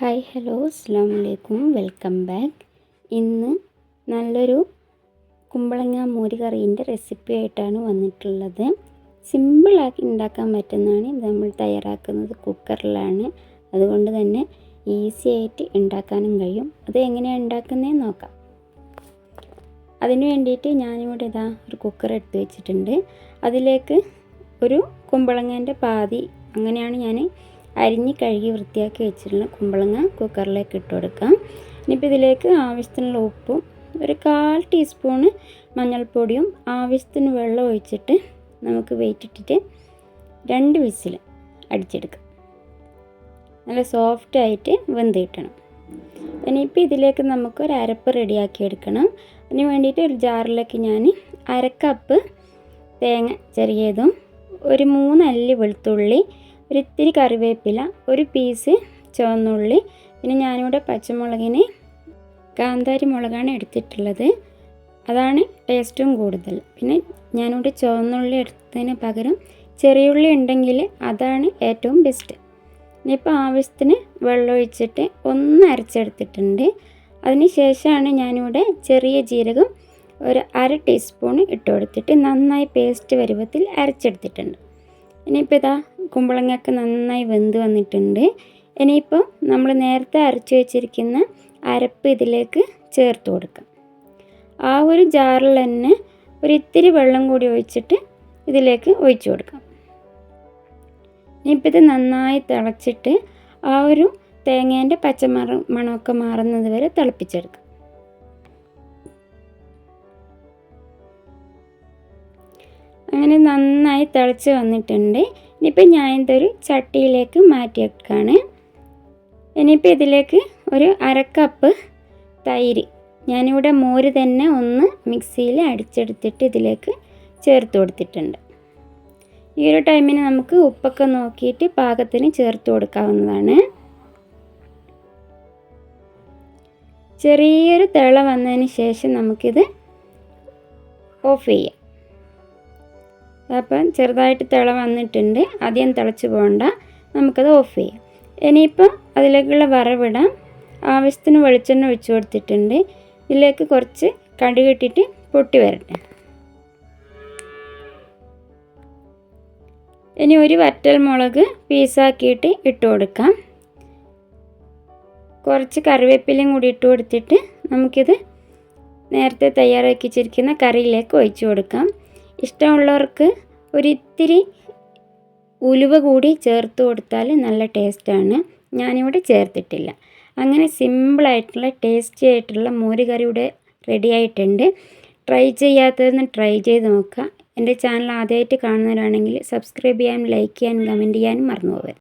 Hi hello അസ്സാം വലൈക്കും welcome back ഇന്ന് നല്ലൊരു കുമ്പളങ്ങ മോരി കറീന്റെ റെസിപ്പി ആയിട്ടാണ് വന്നിട്ടുള്ളത്. സിമ്പിളാക്കി ഉണ്ടാക്കാൻ പറ്റുന്നതാണ്. ഇത് നമ്മൾ തയ്യാറാക്കുന്നത് കുക്കറിലാണ് അതുകൊണ്ട് തന്നെ ഈസി ആയിട്ട് ഉണ്ടാക്കാനും കഴിയും. അത് എങ്ങനെയാണ് ഉണ്ടാക്കുന്നതെന്ന് നോക്കാം. അതിന് വേണ്ടിയിട്ട് ഞാനിവിടെ ഇതാ ഒരു കുക്കർ എടുത്ത് വെച്ചിട്ടുണ്ട്. അതിലേക്ക് ഒരു കുമ്പളങ്ങേന്റെ പാതി അങ്ങനെയാണ് ഞാൻ അരിഞ്ഞ് കഴുകി വൃത്തിയാക്കി വെച്ചിട്ടുള്ള കുമ്പളങ്ങ കുക്കറിലേക്ക് ഇട്ട് കൊടുക്കാം. ഇനിയിപ്പോൾ ഇതിലേക്ക് ആവശ്യത്തിനുള്ള ഉപ്പും ഒരു കാൽ ടീസ്പൂണ് മഞ്ഞൾപ്പൊടിയും ആവശ്യത്തിന് വെള്ളം ഒഴിച്ചിട്ട് നമുക്ക് വെയിറ്റ് ഇട്ടിട്ട് രണ്ട് വിസിൽ അടിച്ചെടുക്കാം. നല്ല സോഫ്റ്റ് ആയിട്ട് വെന്ത് കിട്ടണം. ഇനിയിപ്പോൾ ഇതിലേക്ക് നമുക്ക് ഒരു അരപ്പ് റെഡിയാക്കി എടുക്കണം. അതിന് വേണ്ടിയിട്ട് ഒരു ജാറിലേക്ക് ഞാൻ അരക്കപ്പ് തേങ്ങ ചെറിയതും ഒരു മൂന്ന് അല്ലി വെളുത്തുള്ളി ഒരു ഇത്തിരി കറിവേപ്പില ഒരു പീസ് ചുവന്നുള്ളി പിന്നെ ഞാനിവിടെ പച്ചമുളകിന് കാന്താരി മുളകാണ് എടുത്തിട്ടുള്ളത്. അതാണ് ടേസ്റ്റും കൂടുതൽ. പിന്നെ ഞാനിവിടെ ചുവന്നുള്ളി എടുത്തതിന് പകരം ചെറിയുള്ളി ഉണ്ടെങ്കിൽ അതാണ് ഏറ്റവും ബെസ്റ്റ് ഇനിയിപ്പോൾ ആവശ്യത്തിന് വെള്ളം ഒഴിച്ചിട്ട് ഒന്ന് അരച്ചെടുത്തിട്ടുണ്ട്. അതിന് ശേഷമാണ് ഞാനിവിടെ ചെറിയ ജീരകം ഒരു അര ടീസ്പൂൺ ഇട്ട് കൊടുത്തിട്ട് നന്നായി പേസ്റ്റ് പരുവത്തിൽ അരച്ചെടുത്തിട്ടുണ്ട്. ഇനിയിപ്പോൾ ഇതാ കുമ്പളങ്ങയൊക്കെ നന്നായി വെന്ത് വന്നിട്ടുണ്ട്. ഇനിയിപ്പോൾ നമ്മൾ നേരത്തെ അരച്ചു വെച്ചിരിക്കുന്ന അരപ്പ് ഇതിലേക്ക് ചേർത്ത് കൊടുക്കാം. ആ ഒരു ജാറിൽ തന്നെ ഒരു ഇത്തിരി വെള്ളം കൂടി ഒഴിച്ചിട്ട് ഇതിലേക്ക് ഒഴിച്ചു കൊടുക്കാം. ഇനിയിപ്പോൾ ഇത് നന്നായി തിളച്ചിട്ട് ആ ഒരു തേങ്ങേന്റെ പച്ചമറ മണമൊക്കെ മാറുന്നത് വരെ തിളപ്പിച്ചെടുക്കാം. അങ്ങനെ നന്നായി തിളച്ച് വന്നിട്ടുണ്ട്. ഇനിയിപ്പോൾ ഞാൻ ഇതൊരു ചട്ടിയിലേക്ക് മാറ്റി വെക്കുകയാണ് ഇനിയിപ്പോൾ ഇതിലേക്ക് ഒരു അരക്കപ്പ് തൈര് ഞാനിവിടെ മോര് തന്നെ ഒന്ന് മിക്സിയിൽ അടിച്ചെടുത്തിട്ട് ഇതിലേക്ക് ചേർത്ത് കൊടുത്തിട്ടുണ്ട്. ഈ ഒരു ടൈമിന് നമുക്ക് ഉപ്പൊക്കെ നോക്കിയിട്ട് പാകത്തിന് ചേർത്ത് കൊടുക്കാവുന്നതാണ്. ചെറിയൊരു തിള വന്നതിന് ശേഷം നമുക്കിത് ഓഫ് ചെയ്യാം. അപ്പം ചെറുതായിട്ട് തിള വന്നിട്ടുണ്ട്. ആദ്യം തിളച്ച് പോകണ്ട നമുക്കത് ഓഫ് ചെയ്യാം. ഇനിയിപ്പം അതിലേക്കുള്ള വറവിടാം. ആവശ്യത്തിന് വെളിച്ചെണ്ണ ഒഴിച്ചു കൊടുത്തിട്ടുണ്ട്. ഇതിലേക്ക് കുറച്ച് കടുകിട്ടിട്ട് പൊട്ടി വരട്ടെ. ഇനി ഒരു വറ്റൽ മുളക് പീസാക്കിയിട്ട് ഇട്ട് കൊടുക്കാം. കുറച്ച് കറിവേപ്പിലയും കൂടി ഇട്ട് കൊടുത്തിട്ട് നമുക്കിത് നേരത്തെ തയ്യാറാക്കി വെച്ചിരിക്കുന്ന കറിയിലേക്ക് ഒഴിച്ചു കൊടുക്കാം. ഇഷ്ടമുള്ളവർക്ക് ഒരിത്തിരി ഉലുവ കൂടി ചേർത്ത് കൊടുത്താൽ നല്ല ടേസ്റ്റാണ്. ഞാനിവിടെ ചേർത്തിട്ടില്ല. അങ്ങനെ സിമ്പിളായിട്ടുള്ള ടേസ്റ്റി ആയിട്ടുള്ള മോര് കറി ഇവിടെ റെഡി ആയിട്ടുണ്ട്. ട്രൈ ചെയ്യാത്തതെന്ന് ട്രൈ ചെയ്ത് നോക്കുക. എന്റെ ചാനൽ ആദ്യമായിട്ട് കാണുന്നവരാണെങ്കിൽ സബ്സ്ക്രൈബ് ചെയ്യാനും ലൈക്ക് ചെയ്യാനും കമന്റ് ചെയ്യാനും മറന്നു പോകരുത്.